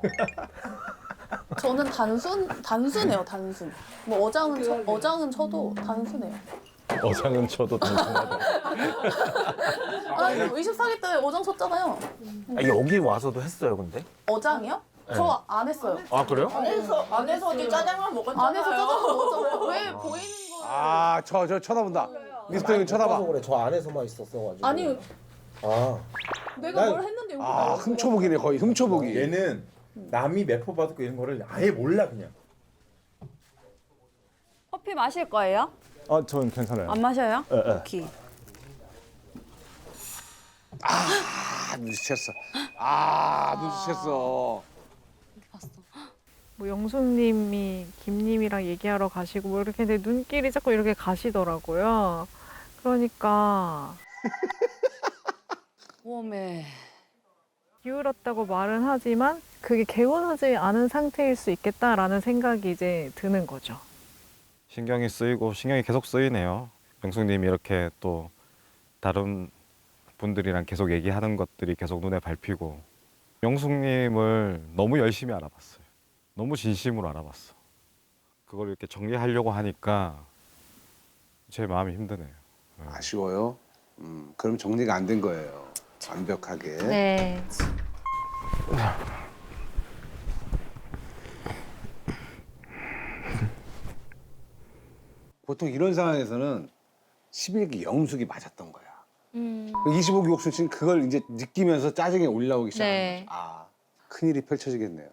저는 단순 단순해요 단순. 뭐 어장은 쳐, 어장은 쳐도 단순해요. 어장은 쳐도 단순하다. 아 24기 때 어장 쳤잖아요. 아, 여기 와서도 했어요, 근데? 어장이요? 저 안 했어요. 아, 그래요? 안에서 안에서 어디 짜장면 먹었잖아요. 안에서 짜장 먹었잖아요. 왜 보이는 거? 아, 저, 저 쳐다본다. 미스터 형이 쳐다봐. 그래 저 안에서만 있었어가지고. 아니 아 내가 난- 뭘 했는데 여기 아. 훔쳐보기네, 거의 훔쳐보기. 얘는 남이 매포 받고 이런 거를 아예 몰라 그냥. 커피 마실 거예요? 아, 저는 괜찮아요. 안 마셔요? 예, 예. 오케이. 아, 눈치챘어. 아, 눈치챘어. 뭐 영숙님이 김님이랑 얘기하러 가시고 뭐 이렇게 내 눈길이 자꾸 이렇게 가시더라고요. 그러니까 웜에. 기울었다고 말은 하지만 그게 개운하지 않은 상태일 수 있겠다라는 생각이 이제 드는 거죠. 신경이 쓰이고 신경이 계속 쓰이네요. 명숙님이 이렇게 또 다른 분들이랑 계속 얘기하는 것들이 계속 눈에 밟히고 명숙님을 너무 열심히 알아봤어요. 너무 진심으로 알아봤어. 그걸 이렇게 정리하려고 하니까 제 마음이 힘드네요. 아쉬워요. 음, 그럼 정리가 안 된 거예요. 완벽하게. 네. 보통 이런 상황에서는 11기 영숙이 맞았던 거야. 음. 25기 옥순 그걸 이제 느끼면서 짜증이 올라오기 시작한 네. 거죠. 아, 큰일이 펼쳐지겠네요.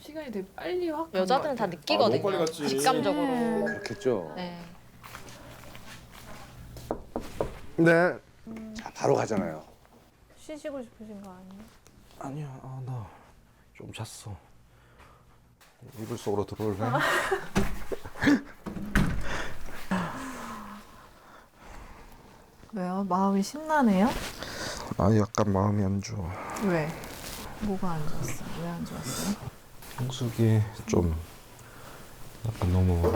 시간이 되게 빨리 확. 여자들은 다 느끼거든요. 직감적으로. 그렇겠죠. 네. 네. 자, 바로 가잖아요. 쉬시고 싶으신 거 아니에요? 아니야, 아, 나 좀 잤어. 이불 속으로 들어올래? 왜요? 마음이 심란해요? 아, 약간 마음이 안 좋아. 왜? 뭐가 안 좋았어? 왜 안 좋았어요? 형숙이 좀 약간 너무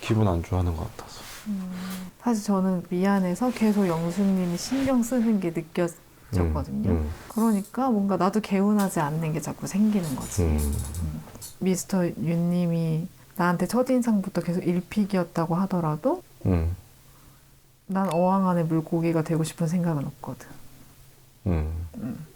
기분 안 좋아하는 것 같아서. 사실 저는 미안해서 계속 영숙님이 신경 쓰는 게 느껴졌거든요. 음, 그러니까 뭔가 나도 개운하지 않는 게 자꾸 생기는 거지. 음, 미스터 윤님이 나한테 첫인상부터 계속 일픽이었다고 하더라도 음, 난 어항 안에 물고기가 되고 싶은 생각은 없거든. 음.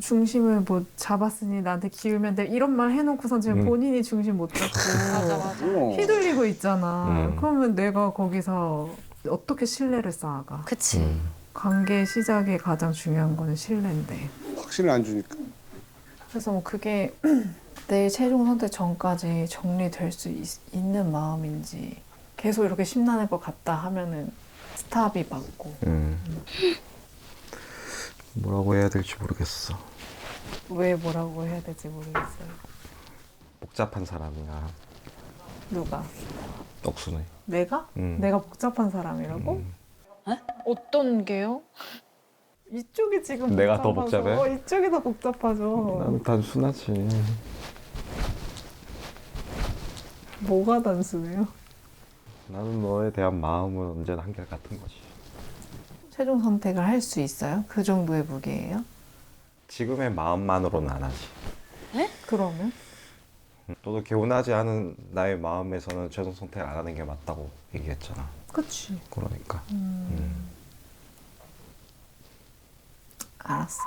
중심을 뭐 잡았으니 나한테 기울면 돼 이런 말 해놓고선 지금 음. 본인이 중심 못 잡고 어. 휘둘리고 있잖아. 음. 그러면 내가 거기서 어떻게 신뢰를 쌓아가? 그치. 음. 관계 시작에 가장 중요한 거는 신뢰인데. 확신을 안 주니까. 그래서 뭐 그게 내일 최종 선택 전까지 정리될 수 있, 는 마음인지 계속 이렇게 심란할 것 같다 하면은 스탑이 맞고 음. 뭐라고 해야 될지 모르겠어. 왜 뭐라고 해야 될지 모르겠어요. 복잡한 사람이야. 누가? 억순해. 내가? 음. 내가 복잡한 사람이라고? 음. 어떤 게요? 이쪽이 지금 내가 더 복잡하죠. 복잡해? 어, 이쪽이 더 복잡하죠. 난 단순하지. 뭐가 단순해요? 나는 너에 대한 마음은 언제나 한결 같은 거지. 최종 선택을 할 수 있어요? 그 정도의 무게예요? 지금의 마음만으로는 안 하지. 그러면? 너도 개운하지 않은 나의 마음에서는 최종 선택을 안 하는 게 맞다고 얘기했잖아. 그치. 그러니까. 음. 알았어.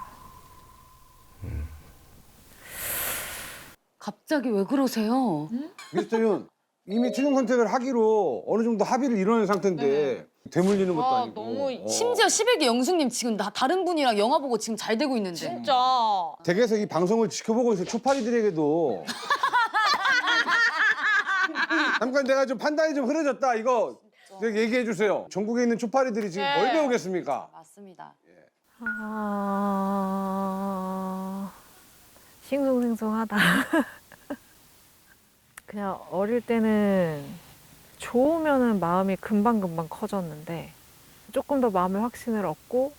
갑자기 왜 그러세요? 미스터 윤, 이미 최종 선택을 하기로 어느 정도 합의를 이뤄낸 상태인데 되물리는 것도 와, 아니고. 너무 어. 심지어 11기 영숙님 지금 나 다른 분이랑 영화 보고 지금 잘 되고 있는데. 진짜. 댁에서 이 방송을 지켜보고 있는 초파리들에게도 잠깐 내가 좀 판단이 좀 흐려졌다 이거 좀 얘기해 주세요. 전국에 있는 초파리들이 지금 뭘 네. 배우겠습니까? 맞습니다. 아... 싱숭생숭하다. 그냥 어릴 때는 좋으면은 마음이 금방금방 커졌는데 조금 더 마음의 확신을 얻고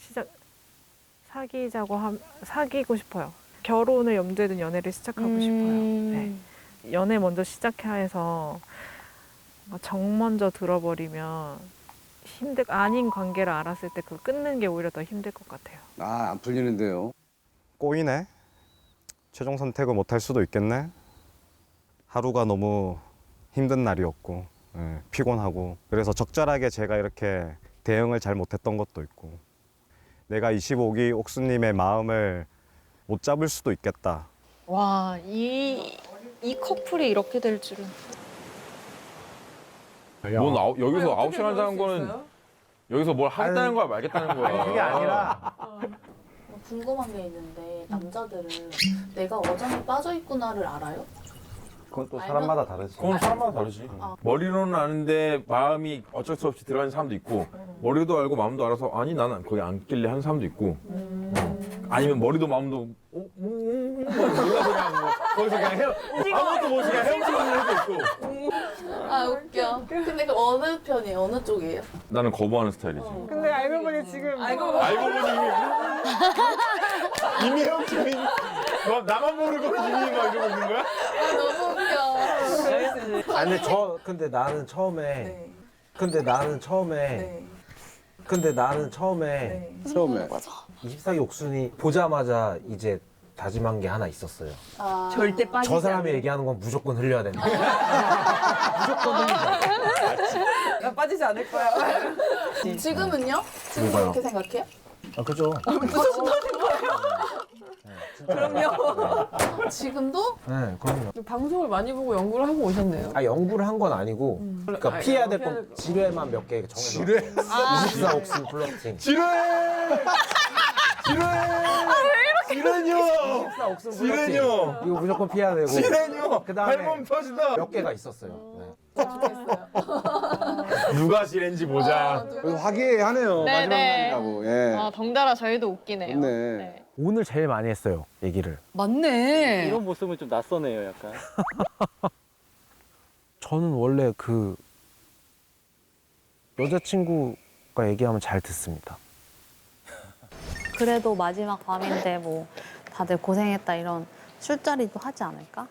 시작 사귀자고 함 사귀고 싶어요. 결혼을 염두에 둔 연애를 시작하고 음. 싶어요. 네. 연애 먼저 시작해야 해서 정 먼저 들어버리면 힘들 아닌 관계를 알았을 때 그걸 끊는 게 오히려 더 힘들 것 같아요. 아, 안 풀리는데요. 꼬이네. 최종 선택을 못 할 수도 있겠네. 하루가 너무 힘든 날이었고 예, 피곤하고 그래서 적절하게 제가 이렇게 대응을 잘 못했던 것도 있고 내가 25기 옥수님의 마음을 못 잡을 수도 있겠다. 와, 이, 이 커플이 이렇게 될 줄은. 뭔 아홉, 여기서 시간 자는 거는 여기서 뭘 하겠다는 거야 말겠다는 거야. 그게 아니라 궁금한 게 있는데 남자들은 내가 어장에 빠져 있구나를 알아요? 그건 또 사람마다 다르지. 그건 사람마다 다르지. 아. 머리로는 아는데 마음이 어쩔 수 없이 들어가는 사람도 있고 머리도 알고 마음도 알아서 아니 나는 거기 안 낄래 하는 사람도 있고 아니면 머리도 마음도 어, 음, 음, 음, 몰라 그냥 뭐 거기서 그냥 헤어 아무것도 모르고 그냥 헤엄치는 애도 있고 아 웃겨. 근데 그 어느 편이에요? 어느 쪽이에요? 나는 거부하는 스타일이지. 근데 알고 보니 지금 알고 알고 보니 이미 이미 헤엄치고 너 나만 모르고 이미 막 이러고 있는 거야? 아 너무 아 근데 저 근데 나는 처음에 네. 근데 나는 처음에 네. 근데 나는 처음에 네. 처음에. 24기 옥순이 보자마자 이제 다짐한 게 하나 있었어요. 아, 절대 빠지지 저 사람이 얘기하는 건 무조건 흘려야 된다. 나 빠지지 않을 거야. 지금은요? 지금 뭐가요? 그렇게 생각해요? 아 그죠? 그럼요. 지금도? 네, 그럼요. 방송을 많이 보고 연구를 하고 오셨네요. 아 연구를 한 건 아니고 그러니까 아, 피해야 될 피해야 건 될 지뢰만 몇 개 정해서 지뢰 24 옥순 플러팅 지뢰! 지뢰! 지뢰녀! 24 옥순 플러팅 지뢰녀! 이거 무조건 피해야 되고 지뢰녀! 그다음에 발몸 터진다! 몇 개가 있었어요. 네. 누가 지뢰인지 보자. 그래서 화기애애하네요. 네, 마지막 네. 날이라고. 예. 아, 덩달아 저희도 웃기네요. 네. 오늘 제일 많이 했어요 얘기를. 맞네. 이런 모습은 좀 낯서네요, 약간. 저는 원래 그 여자친구가 얘기하면 잘 듣습니다. 그래도 마지막 밤인데 뭐 다들 고생했다 이런 술자리도 하지 않을까?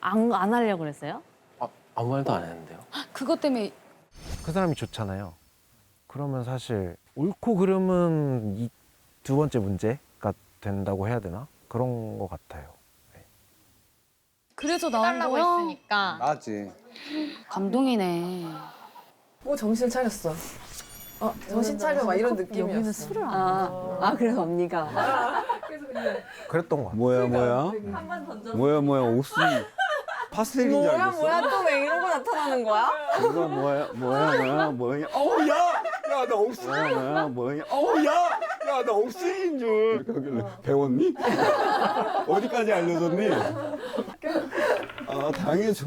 안, 안 하려고 그랬어요? 아, 아무 말도 안 했는데요. 그것 때문에 그 사람이 좋잖아요. 그러면 사실 옳고 그름은 이 두 번째 문제가 된다고 해야 되나? 그런 것 같아요. 그래서 나온 해달라고 거야? 했으니까. 맞지. 감동이네. 오 정신 차렸어. 어 정신 차려 막 이런 느낌이었어. 여기는 술을 안 아, 아 그래서 언니가. 그래서 그냥 그랬던 것 같아요. 뭐야, 뭐야? 뭐야, 뭐야, 옥수수. 파스텔인 줄 알겠어. 또왜 이러고 나타나는 거야? 이거 뭐야, 뭐야, 뭐야, 뭐야. 어우, 야! 야, 나 옥수수. 뭐야, 뭐야, 뭐야. 어우, 야! 야, 나 옥수수인 줄. 이렇게 하길래. 배웠니? 어디까지 알려줬니? 아, 당해줘.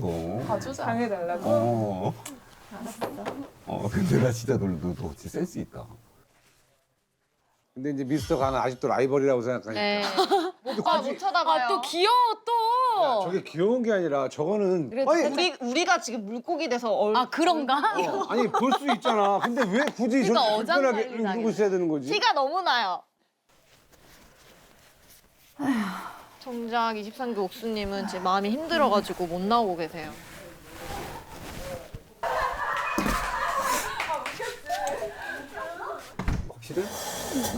봐주자. 당해달라고. 어. 어, 근데 나 진짜 너, 너, 너 진짜 센스 있다. 근데 이제 미스터 가는 아직도 라이벌이라고 생각하니까. 네. 근데 아, 못 쳐다봐요. 아 또 귀여워 또. 저게 귀여운 게 아니라 저거는 그래도 아니, 우리, 우리가 지금 물고기 돼서 얼... 아 그런가? 어, 아니 볼 수 있잖아. 근데 왜 굳이 그러니까 저렇게 어장 불편하게 관리 누르고 당해. 있어야 되는 거지? 티가 너무 나요. 정작 23기 옥수님은 제 마음이 힘들어가지고 못 나오고 계세요. 확실해?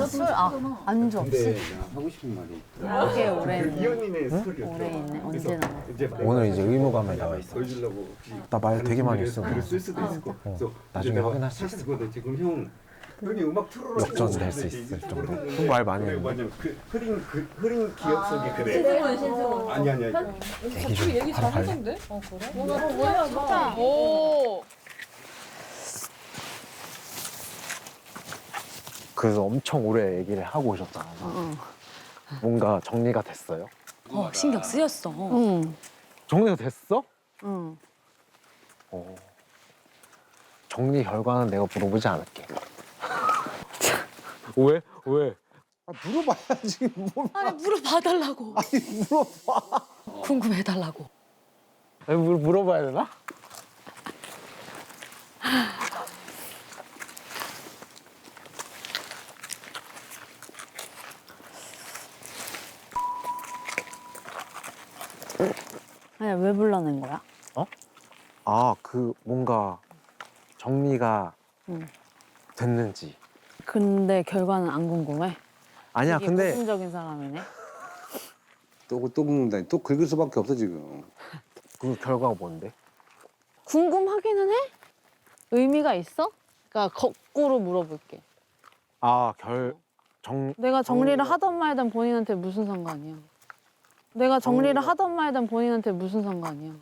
술, 아, 안주 없이? 하고 싶은 말이 꽤 오래 있네. 이언니네 스토리였어. 오래 있네. 언제 나와? 이제 오늘 이제 의무감에 나와 있어. 보여주려고 나말 되게 많이 했어. 글을 쓸 수도 있을 거. 어, 그래서 나중에 내가 확인할 수 사실 있어. 그거는 지금 형 형이 음악 틀어라. 역전을 할수 있을 정도. 형말 많이 했는데. 완전 그 흐린 그 흐린 기억 속에 그래. 신승원 신승원. 아니 아니 아니. 얘기 좀 얘기 바로 갈래? 잘하던데? 어 그래? 뭐야, 좋다. 오. 그래서 엄청 오래 얘기를 하고 오셨잖아. 응. 뭔가 정리가 됐어요? 어 신경 쓰였어. 응. 정리가 됐어? 응. 어. 정리 결과는 내가 물어보지 않을게. 왜? 왜? 아, 물어봐야지 뭘. 아니 물어봐달라고. 아니 물어봐. 궁금해달라고. 아니, 물, 물어봐야 되나? 아니, 왜 불러낸 거야? 아, 그 뭔가 정리가 응. 됐는지. 근데 결과는 안 궁금해. 아니야, 되게 근데 모순적인 사람이네. 또, 또 긁는다. 또 긁을 수밖에 없어, 지금. 그 결과가 뭔데? 궁금하기는 해? 의미가 있어? 그러니까 거꾸로 물어볼게. 아, 결, 정, 내가 정리를 하던 말든 본인한테 무슨 상관이야? 내가 정리를 하던 말든 본인한테 무슨 상관이야?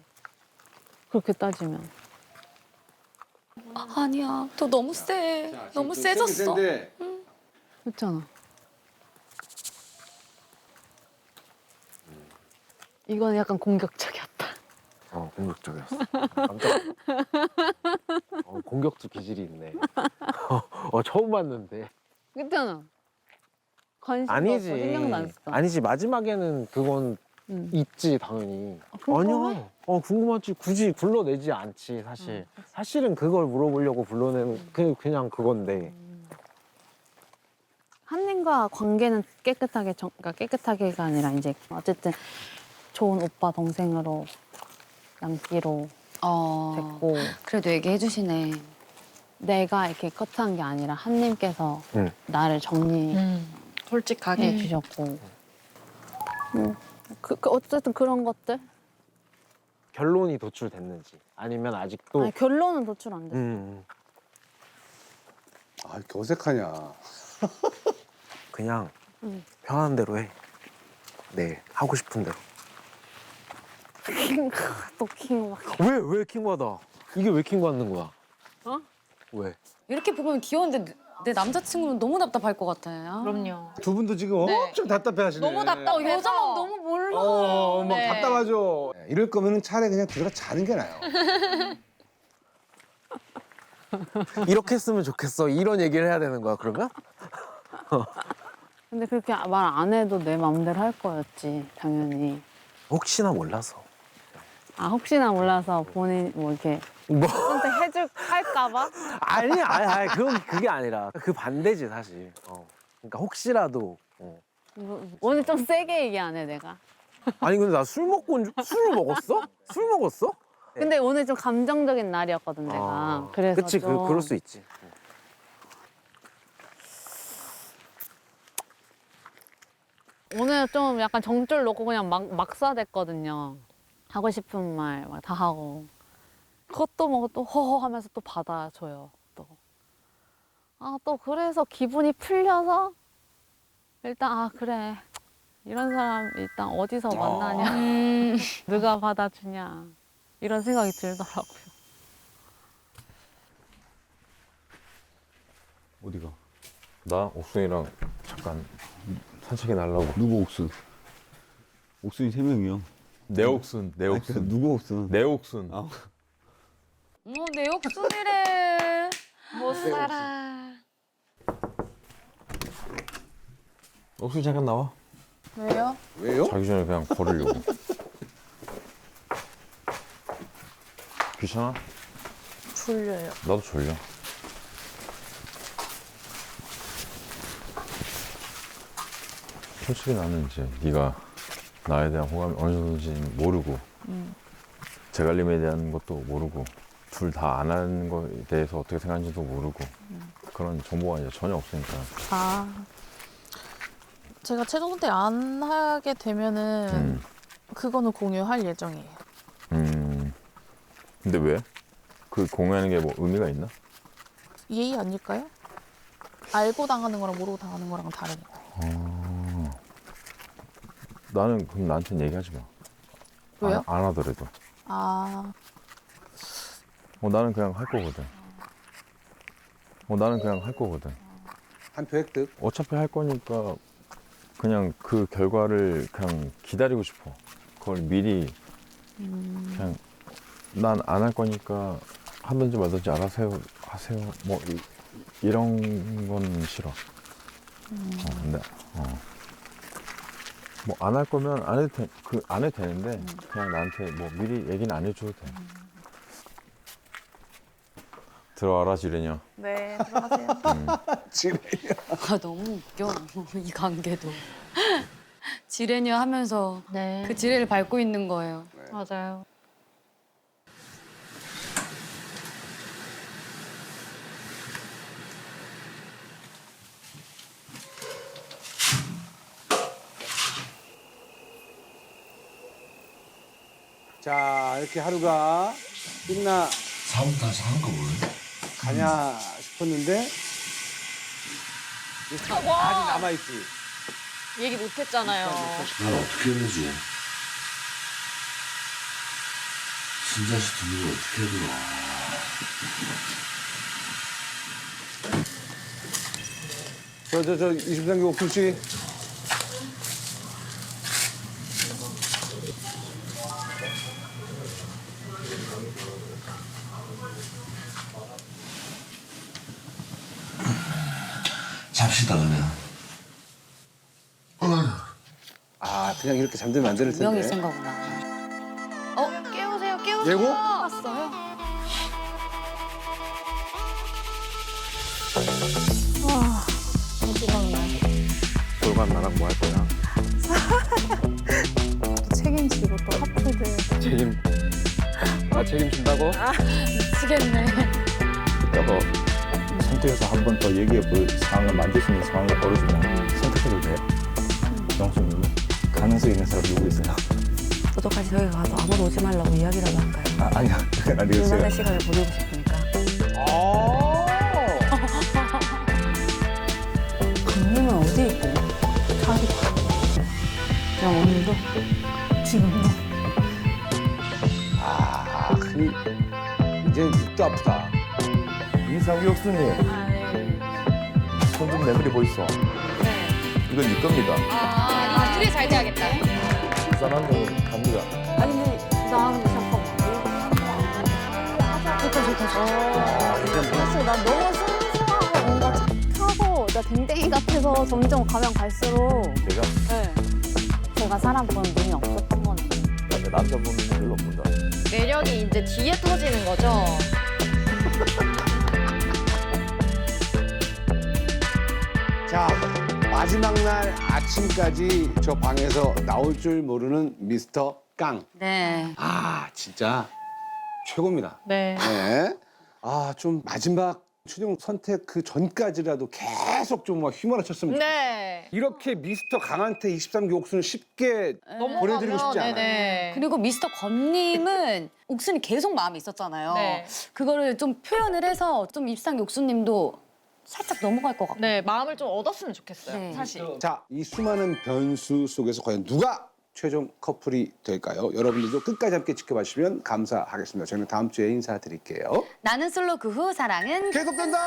그렇게 따지면. 아, 아니야. 너 너무 세. 너무 세졌어. 그렇잖아. 이건 약간 공격적이었다. 어, 공격적이었어. 깜짝. 어, 공격적 기질이 있네. 어, 처음 봤는데. 그렇잖아. 관심도 아니지. 써. 아니지. 마지막에는 그건 응. 있지, 당연히. 궁금해? 아니야. 어, 궁금하지. 굳이 불러내지 않지, 사실. 사실은 그걸 물어보려고 불러내는 그 그냥 그건데. 한님과 관계는 깨끗하게 정, 그러니까 깨끗하게가 아니라 이제 어쨌든 좋은 오빠 동생으로 남기로 어. 됐고 그래도 얘기해 주시네. 내가 이렇게 커트한 게 아니라 한님께서 응. 나를 정리해 음, 솔직하게. 주셨고 음, 그, 그 어쨌든 그런 것들 결론이 도출됐는지. 아니면 아직도. 아니, 결론은 도출 안 돼. 음, 아, 이렇게 어색하냐. 그냥 응. 편한 대로 해. 네, 하고 싶은 대로. 또 킹. 막. 왜, 왜 킹받아? 이게 왜 킹받는 거야? 어? 왜? 이렇게 보면 귀여운데 내- 내 남자친구는 너무 답답할 것 같아요. 그럼요. 두 분도 지금 네. 엄청 답답해 하시네. 너무 답답. 어, 여자만 너무 몰라. 어, 막 네. 답답하죠. 이럴 거면은 차라리 그냥 들어가 자는 게 나아요. 이렇게 했으면 좋겠어. 이런 얘기를 해야 되는 거야, 그러면? 근데 그렇게 말 안 해도 내 마음대로 할 거였지 당연히. 혹시나 몰라서. 아 혹시나 몰라서 본인 뭐 이렇게 뭐? 선택해줄 할까봐? 아니, 아니, 아니, 그건 그게 아니라 그 반대지 사실. 어. 그러니까 혹시라도. 어. 뭐, 오늘 좀 세게 얘기 안해 내가. 아니 근데 나 술 먹고 온 줄, 술을 먹었어? 술 먹었어? 근데 오늘 좀 감정적인 날이었거든 내가. 아, 그래서 그치, 좀 그, 그럴 수 있지. 오늘 좀 약간 정줄 놓고 그냥 막 막사댔거든요. 하고 싶은 말 막 다 하고. 그것도 뭐 또 허허 하면서 또 받아줘요. 또. 아, 또 그래서 기분이 풀려서 일단 아, 그래. 이런 사람 일단 어디서 만나냐. 음. 누가 받아주냐. 이런 생각이 들더라고요. 어디가? 나 옥순이랑 잠깐 산책에 나려고. 누구 옥순? 옥순이 세 명이요. 내 옥순, 내 아니, 옥순. 그 누구 옥순? 내 옥순. 아, 어머 내 옥순이래. 못 살아. 옥순이 잠깐 나와. 왜요? 왜요? 자기 전에 그냥 걸으려고. 귀찮아? 졸려요. 나도 졸려. 솔직히 나는 이제 네가 나에 대한 호감이 어느 정도인지 모르고 제갈림에 대한 것도 모르고 둘 다 안 하는 거에 대해서 어떻게 생각하는지도 모르고 그런 정보가 이제 전혀 없으니까 아, 제가 최종 선택 안 하게 되면은 음, 그거는 공유할 예정이에요. 음. 근데 왜? 그 공유하는 게 뭐 의미가 있나? 예의 아닐까요? 알고 당하는 거랑 모르고 당하는 거랑 다르니까. 어. 나는 그럼 나한테는 얘기하지 마. 왜요? 안, 안 하더라도. 아, 어, 나는 그냥 할 거거든. 어, 나는 그냥 할 거거든. 한표 획득. 어차피 할 거니까 그냥 그 결과를 그냥 기다리고 싶어. 그걸 미리 그냥 난 안 할 거니까 하든지 말든지 알아서 해- 하세요. 뭐 이, 런 건 싫어. 어, 근데 어. 뭐 안 할 거면 안 해도 돼, 그안 해도 되는데 그냥 나한테 뭐 미리 얘기는 안 해줘도 돼. 들어와라 지르냐. 네, 들어가세요. 음. 지레냐. 아 너무 웃겨 이 관계도 지레냐 하면서 네, 그 지레를 밟고 있는 거예요. 네. 맞아요. 자, 이렇게 하루가 끝나. 사운드 다시 한 거 몰라요? 가냐 싶었는데 아직 남아있지. 얘기 못했잖아요. 난 어떻게 해야지? 신자씨 두고 어떻게 해들어? 저, 저, 저, 23기 옥순 씨. 잡시다 그냥. 아, 그냥 이렇게 잠들면 안될 텐데. 명이 센 거구나. 어 깨우세요 깨우세요. 예고? 왔어요? 와, 날. 돌만 나랑 뭐 할 거야? 또 책임지고 또 하프들. 책임. 나 책임진다고? 아, 미치겠네. 이따가 선택해서 한 번 더 얘기해 볼 상황을 만들 수 있는 상황이 벌어지면 선택해도 돼요? 가능성 있는 사람 누구 있어요? 저도까지 저기 가서 아무도 오지 말라고 이야기라도 할까요? 아, 아니야 그건 아니겠어요 그날의 시간을 보내고 싶으니까. 강림은 어디 있고? 자기 그냥 오늘도? 지금도? 아, 그, 이제 입도 아프다. 이상우 혁수님 손좀 내밀어 보이소 이건 네 겁니다 아 둘이 잘 돼야겠다. 부산한 거 갑니다 아니 근데 나 근데 잠깐만. 좋다, 좋다, 좋다. 사실 난 너무 순수하고 뭔가 착하고 나 댕댕이 같아서 점점 가면 갈수록 제가 네. 제가 사람 보는 눈이 없었던 거는 근데 남자 보는 거 별로 본다 매력이 이제 뒤에 터지는 거죠. 자, 마지막 날 아침까지 저 방에서 나올 줄 모르는 미스터 깡. 네. 아, 진짜 최고입니다. 네. 네. 아, 좀 마지막 최종 선택 그 전까지라도 계속 좀 막 휘몰아쳤으면 좋겠어요. 네. 이렇게 미스터 강한테 23기 옥수는 쉽게 보내드리고 싶지 않아요. 네네. 그리고 미스터 건님은 옥순이 계속 마음에 있었잖아요. 네. 그거를 좀 표현을 해서 좀 입상 옥수님도 살짝 넘어갈 것 같고. 네 마음을 좀 얻었으면 좋겠어요. 네. 사실. 자, 이 수많은 변수 속에서 과연 누가 최종 커플이 될까요? 여러분들도 끝까지 함께 지켜봐 주시면 감사하겠습니다. 저희는 다음 주에 인사드릴게요. 나는 솔로 그 후 사랑은 계속된다!